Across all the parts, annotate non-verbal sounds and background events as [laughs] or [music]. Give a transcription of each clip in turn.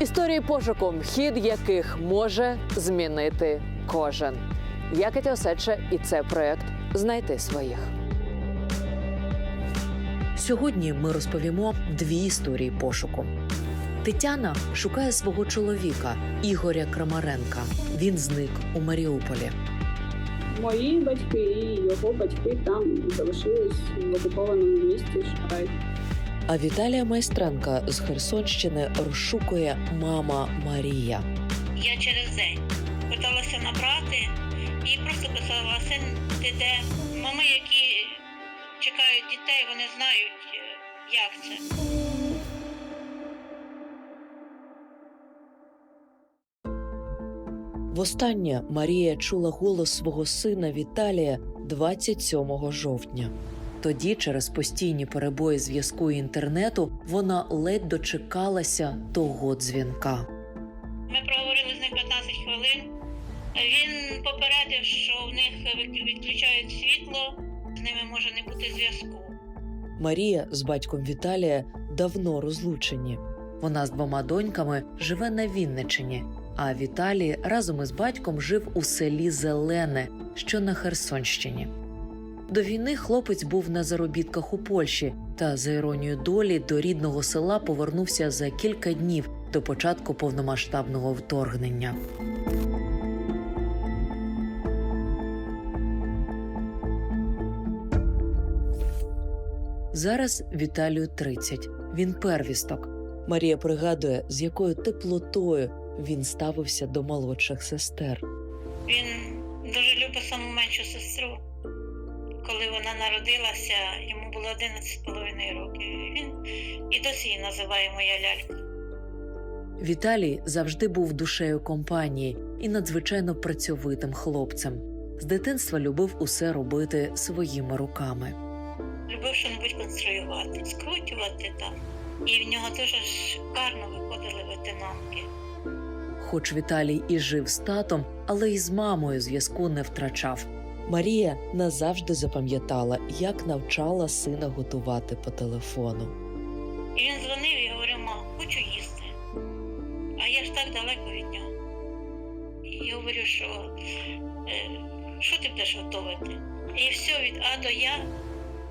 Історії пошуку, хід яких може змінити кожен. Я Катя Осадча, і це проект Знайти своїх. Сьогодні ми розповімо дві історії пошуку. Тетяна шукає свого чоловіка Ігоря Крамаренка. Він зник у Маріуполі. Мої батьки і його батьки там залишились в окупованому місті. Шукають. А Віталія Майстренка з Херсонщини розшукує мама Марія. Я через день питалася набрати і просто писала син, ти де? Мами, які чекають дітей, вони знають, е, як це. Востаннє Марія чула голос свого сина Віталія 27 жовтня. Тоді, через постійні перебої зв'язку і інтернету, вона ледь дочекалася того дзвінка. Ми проговорили з ним 15 хвилин. Він попередив, що в них відключають світло, з ними може не бути зв'язку. Марія з батьком Віталія давно розлучені. Вона з двома доньками живе на Вінничині, а Віталій разом із батьком жив у селі Зелене, що на Херсонщині. До війни хлопець був на заробітках у Польщі, та за іронією долі до рідного села повернувся за кілька днів до початку повномасштабного вторгнення. Зараз Віталію 30. Він первісток. Марія пригадує, з якою теплотою він ставився до молодших сестер. Він дуже любить саму меншу сестру. Коли вона народилася, йому було 11,5 років. Він і досі її називає моя лялька. Віталій завжди був душею компанії і надзвичайно працьовитим хлопцем. З дитинства любив усе робити своїми руками. Любив що-небудь конструювати, скрутювати там. І в нього дуже шикарно виходили ветенанки. Хоч Віталій і жив з татом, але й з мамою зв'язку не втрачав. Марія назавжди запам'ятала, як навчала сина готувати по телефону. І він дзвонив і говорив, мам, хочу їсти. А я ж так далеко від нього. І я говорю, що е, що ти будеш готувати? І все від А до Я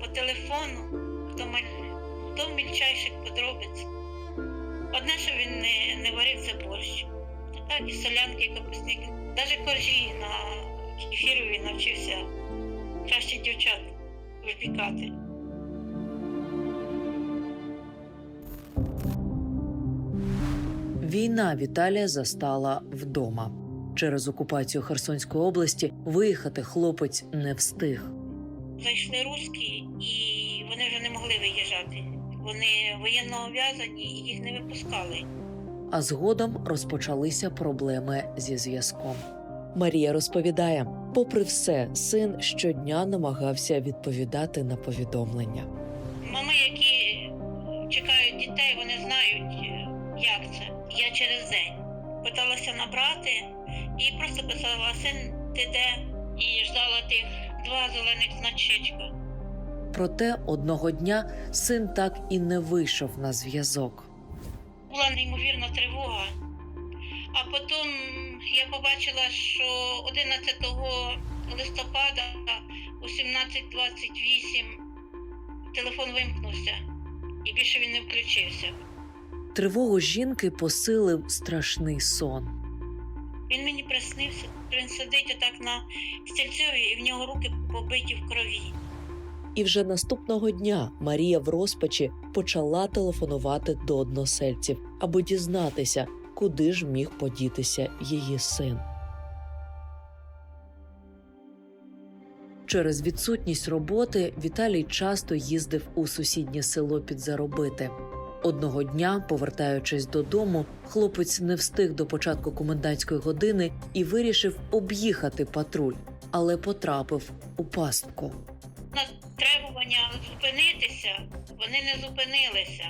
по телефону до, до мільчайших подробиць. Одне, що він не, не варив, це борщ. Та так, і солянки, і капусники. Навіть коржі на кефірові навчився краще дівчат випікати. Війна Віталія застала вдома. Через окупацію Херсонської області виїхати хлопець не встиг. зайшли русські, і вони вже не могли виїжджати. Вони воєнно ув'язані і їх не випускали. А згодом розпочалися проблеми зі зв'язком. Марія розповідає: попри все, син щодня намагався відповідати на повідомлення. Мами, які чекають дітей, вони знають, е, як це. Я через день питалася набрати і просто писала син, ти де? І ждала тих два зелених значечка. Проте одного дня син так і не вийшов на зв'язок. Була неймовірна тривога. А потім я побачила, що 11 листопада о 17.28 телефон вимкнувся і більше він не включився. Тривогу жінки посилив страшний сон. Він мені приснився. Він сидить отак на стільцеві, і в нього руки побиті в крові. І вже наступного дня Марія в розпачі почала телефонувати до односельців, аби дізнатися, куди ж міг подітися її син. Через відсутність роботи Віталій часто їздив у сусіднє село підзаробити. Одного дня, повертаючись додому, хлопець не встиг до початку комендантської години і вирішив об'їхати патруль, але потрапив у пастку. На требування зупинитися вони не зупинилися,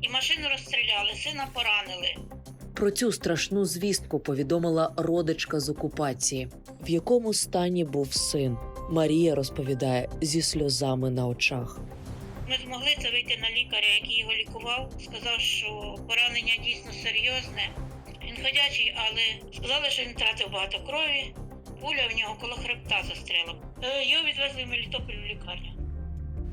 і машину розстріляли, сина поранили. Про цю страшну звістку повідомила родичка з окупації, в якому стані був син. Марія розповідає зі сльозами на очах. Ми змогли це вийти на лікаря, який його лікував. Сказав, що поранення дійсно серйозне. Він ходячий, але сказали, що він втратив багато крові. Пуля в нього коло хребта застряла. Е, Його відвезли в Мелітополь в лікарню.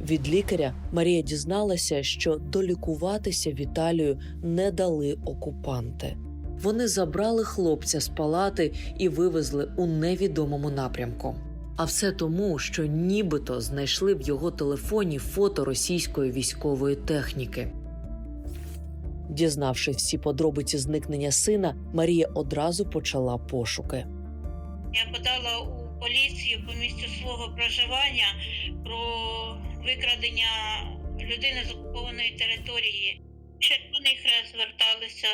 Від лікаря Марія дізналася, що долікуватися Віталію не дали окупанти. Вони забрали хлопця з палати і вивезли у невідомому напрямку. А все тому, що нібито знайшли в його телефоні фото російської військової техніки. Дізнавшись всі подробиці зникнення сина, Марія одразу почала пошуки. Я подала у поліцію по місцю свого проживання про викрадення людини з окупованої території. Червоний хрест зверталися.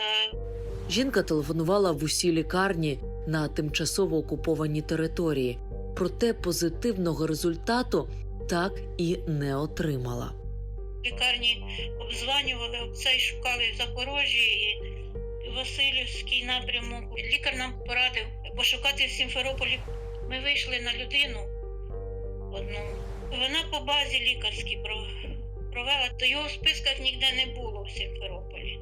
Жінка телефонувала в усі лікарні на тимчасово окупованій території, проте позитивного результату так і не отримала. Лікарні обзванювали обце і шукали в Запорожжі і Васильівський напрямок. Лікар нам порадив пошукати в Сімферополі. Ми вийшли на людину одну. Вона по базі лікарській про- провела, то його в списках ніде не було в Сімферополі.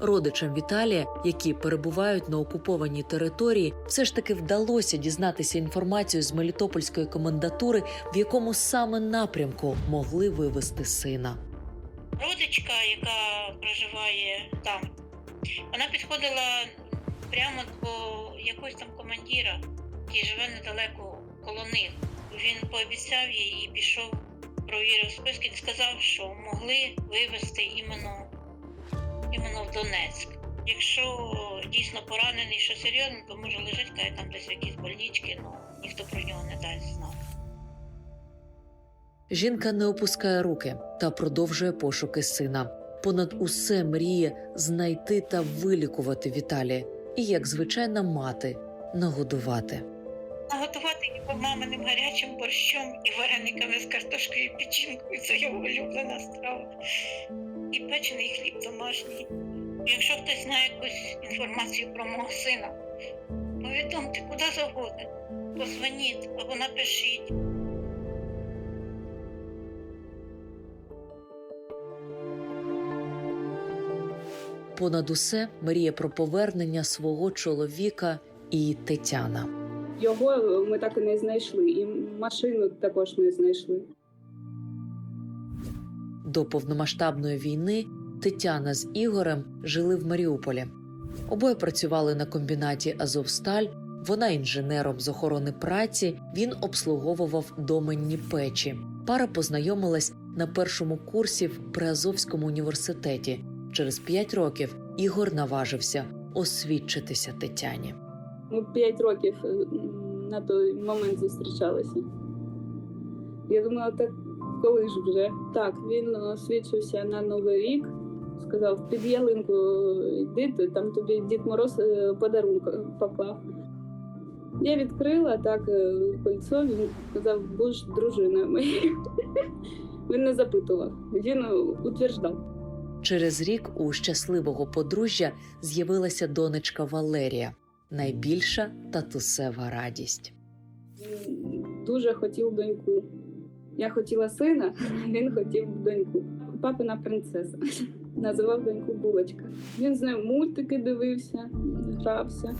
Родичам Віталія, які перебувають на окупованій території, все ж таки вдалося дізнатися інформацію з Мелітопольської комендатури, в якому саме напрямку могли вивезти сина. родичка, яка проживає там, вона підходила прямо до якогось там командира, який живе недалеко коло них. Він пообіцяв їй і пішов, провірив списки сказав, що могли вивезти іменно, іменно в Донецьк. Якщо дійсно поранений, що серйозно, то може лежить каже, там десь в якійсь больничці, ну ніхто про нього не дасть знати. Жінка не опускає руки та продовжує пошуки сина. Понад усе мріє знайти та вилікувати Віталія, і як звичайна мати нагодувати. Наготувати його маминим гарячим борщом і варениками з картошкою і печінкою. Це його улюблена страва. І печений хліб домашній. Якщо хтось знає якусь інформацію про мого сина, повідомте куди завгодно. Позвоніть або напишіть. Понад усе мріє про повернення свого чоловіка і Тетяна. Його ми так і не знайшли, і машину також не знайшли. До повномасштабної війни Тетяна з Ігорем жили в Маріуполі. Обоє працювали на комбінаті Азовсталь. Вона інженером з охорони праці, він обслуговував доменні печі. Пара познайомилась на першому курсі в Приазовському університеті. Через п'ять років Ігор наважився освідчитися Тетяні. Ми п'ять років е, на той момент зустрічалися. Я думала, так коли ж вже? Так, він освідчився на Новий рік. Сказав, під ялинку йди, там тобі Дід Мороз е, подарунок поклав. Я відкрила так е, кольцо, він сказав, будеш дружиною моєю. [laughs] Він не запитував, він е, утверждав. Через рік у щасливого подружжя з'явилася донечка Валерія, найбільша татусева радість. Дуже хотів доньку. Я хотіла сина, він хотів доньку. Папина принцеса. [laughs] Називав доньку булочка. Він з нею мультики дивився, грався.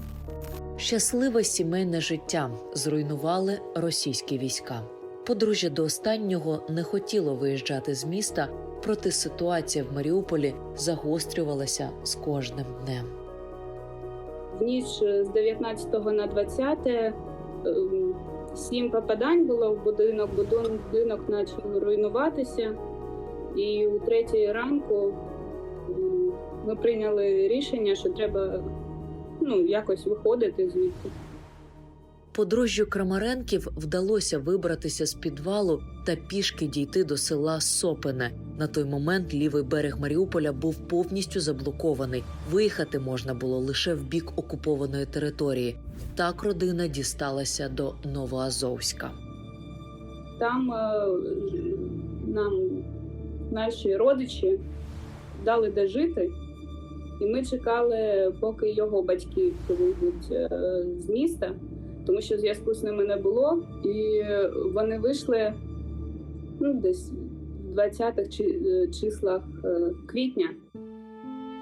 Щасливе сімейне життя зруйнували російські війська. Подружжя до останнього не хотіло виїжджати з міста, проте ситуація в Маріуполі загострювалася з кожним днем. В ніч з 19 на 20 ем, сім попадань було в будинок. Будинок почав руйнуватися. І у третій ранку ем, ми прийняли рішення, що треба ну, якось виходити звідти. Подружжю Крамаренків вдалося вибратися з підвалу та пішки дійти до села Сопине. На той момент лівий берег Маріуполя був повністю заблокований. Виїхати можна було лише в бік окупованої території. Так родина дісталася до Новоазовська. Там е, нам наші родичі дали де жити, і ми чекали, поки його батьки вийдуть е, з міста, тому що зв'язку з ними не було. І вони вийшли ну, десь в 20-х е, числах е, квітня.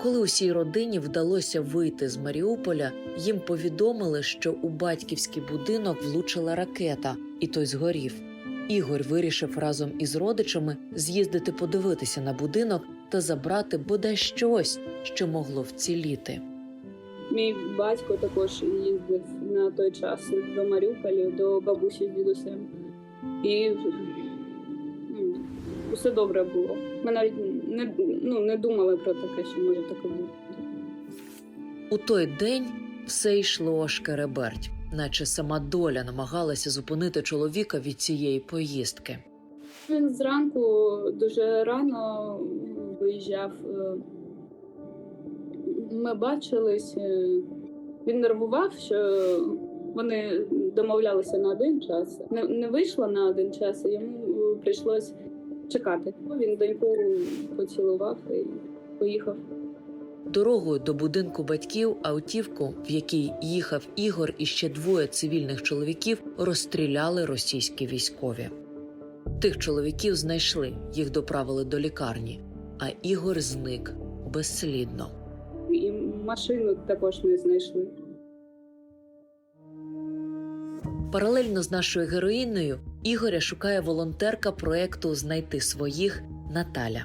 Коли усій родині вдалося вийти з Маріуполя, їм повідомили, що у батьківський будинок влучила ракета, і той згорів. Ігор вирішив разом із родичами з'їздити подивитися на будинок та забрати бодай щось, що могло вціліти. Мій батько також їздив на той час до Маріуполя, до бабусі з дідусем. І ну, все добре було. Ми навіть не, ну, не думали про таке, що може таке бути. У той день все йшло шкереберть, наче сама доля намагалася зупинити чоловіка від цієї поїздки. Він зранку дуже рано виїжджав. е, Ми бачились. Він нервував, що вони домовлялися на один час. Не, не вийшло на один час, і йому е, прийшлось чекати. Він доньку поцілував і поїхав. Дорогою до будинку батьків автівку, в якій їхав Ігор і ще двоє цивільних чоловіків, розстріляли російські військові. Тих чоловіків знайшли, їх доправили до лікарні, а Ігор зник безслідно. І машину також не знайшли. Паралельно з нашою героїною Ігоря шукає волонтерка проекту Знайти своїх Наталя.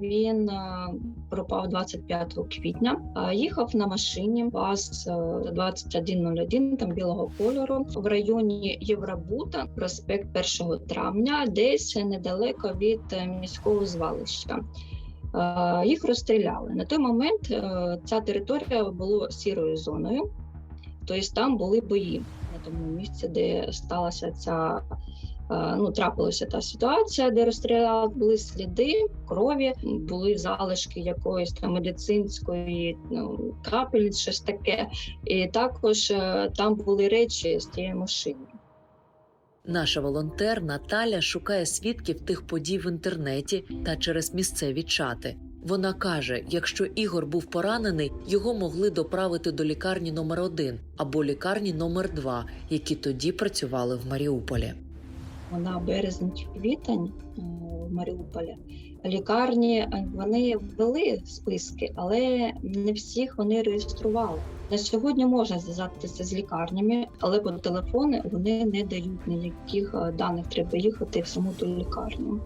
Він е, пропав 25 квітня. Е, Їхав на машині ВАЗ е, 2101 там білого кольору в районі Євробута, проспект 1 травня, десь недалеко від е, міського звалища. Е, Їх розстріляли. На той момент е, ця територія була сірою зоною, тобто там були бої на тому місці, де сталася ця. е, Ну, трапилася та ситуація, де розстріляли, були сліди крові, були залишки якоїсь там медицинської ну, капельниць, щось таке. І також там були речі з тієї машини. Наша волонтер Наталя шукає свідків тих подій в інтернеті та через місцеві чати. Вона каже: якщо Ігор був поранений, його могли доправити до лікарні номер 1 або лікарні номер 2 які тоді працювали в Маріуполі. Вона березень квітень е, в Маріуполі. Лікарні е, вони ввели списки, але не всіх вони реєстрували. На сьогодні можна зв'язатися з лікарнями, але по телефону вони не дають ніяких е, даних. Треба їхати в саму ту лікарню.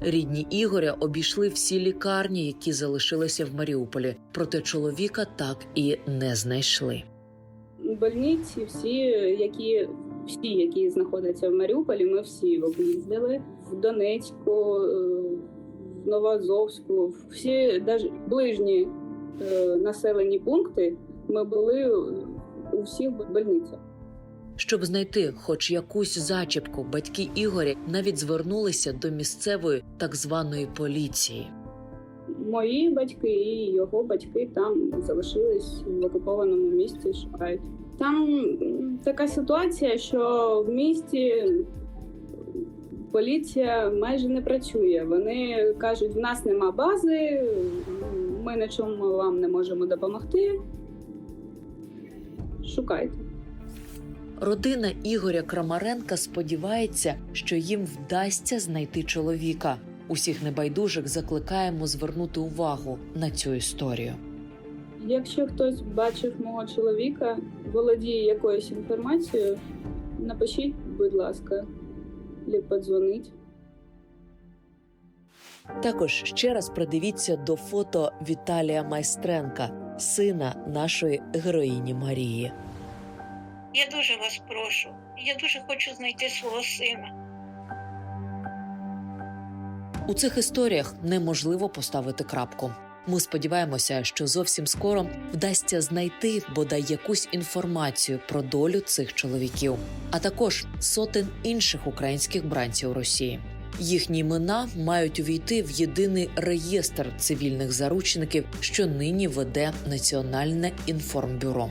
Рідні Ігоря обійшли всі лікарні, які залишилися в Маріуполі, проте чоловіка так і не знайшли. больниці, всі, які всі, які знаходяться в Маріуполі, ми всі об'їздили в Донецьку, е, в Новоазовську, всі навіть ближні е, населені пункти. Ми були у всіх больницях. Щоб знайти хоч якусь зачіпку, батьки Ігоря навіть звернулися до місцевої так званої поліції. Мої батьки і його батьки там залишились в окупованому місті. Шукають там така ситуація, що в місті поліція майже не працює. Вони кажуть, в нас нема бази, ми на чому вам не можемо допомогти. Шукайте. Родина Ігоря Крамаренка сподівається, що їм вдасться знайти чоловіка. Усіх небайдужих закликаємо звернути увагу на цю історію. Якщо хтось бачив мого чоловіка, володіє якоюсь інформацією, напишіть, будь ласка, або подзвоніть. Також ще раз придивіться до фото Віталія Майстренка, сина нашої героїні Марії. Я дуже вас прошу. Я дуже хочу знайти свого сина. У цих історіях неможливо поставити крапку. Ми сподіваємося, що зовсім скоро вдасться знайти бодай якусь інформацію про долю цих чоловіків, а також сотень інших українських бранців Росії. Їхні імена мають увійти в єдиний реєстр цивільних заручників, що нині веде Національне інформбюро.